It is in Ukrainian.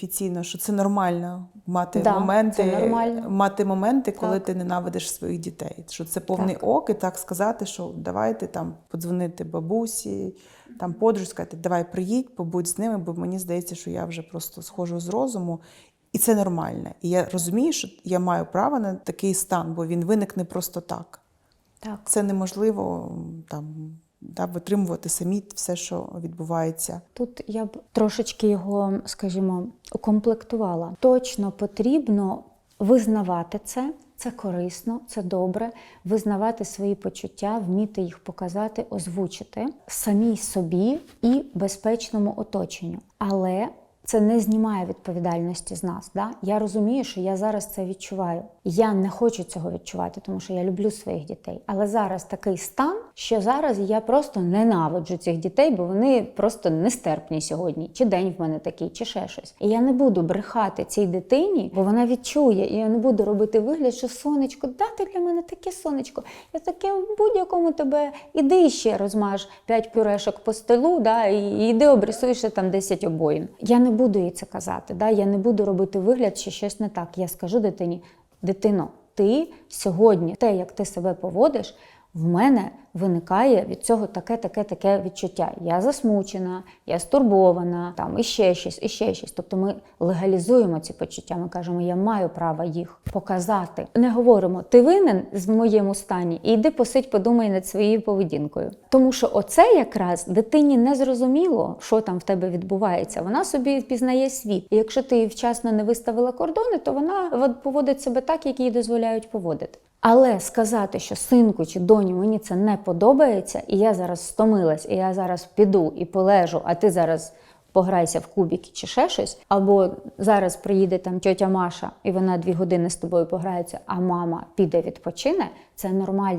офіційно, що це нормально мати Да, моменти, нормально. мати моменти, коли Так. ти ненавидиш своїх дітей. Що це повний Так. ок, і так сказати, що давайте там подзвонити бабусі, там подружці, сказати, давай приїдь, побудь з ними, бо мені здається, що я вже просто схожу з розуму. І це нормально. І я розумію, що я маю право на такий стан, бо він виникне просто так. Так. Це неможливо там да, витримувати самі все, що відбувається. Тут я б трошечки його, скажімо, укомплектувала. Точно потрібно визнавати це. Це корисно, це добре. Визнавати свої почуття, вміти їх показати, озвучити самій собі і безпечному оточенню. Але це не знімає відповідальності з нас. Да? Я розумію, що я зараз це відчуваю. Я не хочу цього відчувати, тому що я люблю своїх дітей. Але зараз такий стан, що зараз я просто ненавиджу цих дітей, бо вони просто нестерпні сьогодні. Чи день в мене такий, чи ще щось. І я не буду брехати цій дитині, бо вона відчує, і я не буду робити вигляд, що сонечко, да, ти для мене таке сонечко. Я таке в будь-якому тебе іди ще розмаж п'ять пюрешок по столу, да, і йди обрисуй ще там 10 обоїн. Я не буду їй це казати. Да, я не буду робити вигляд, що щось не так. Я скажу дитині: дитино, ти сьогодні, те, як ти себе поводиш, в мене виникає від цього таке, таке, таке відчуття. Я засмучена, я стурбована, там і ще щось, і ще щось. Тобто ми легалізуємо ці почуття. Ми кажемо, я маю право їх показати. Не говоримо, ти винен в моєму стані, і йди посидь, подумай над своєю поведінкою. Тому що оце якраз дитині не зрозуміло, що там в тебе відбувається. Вона собі пізнає світ. І якщо ти вчасно не виставила кордони, то вона поводить себе так, як їй дозволяють поводити. Але сказати, що синку чи доню мені це не подобається, і я зараз стомилась, і я зараз піду і полежу, а ти зараз пограйся в кубіки чи ще щось, або зараз приїде там тьотя Маша, і вона дві години з тобою пограється, а мама піде відпочине, це нормально.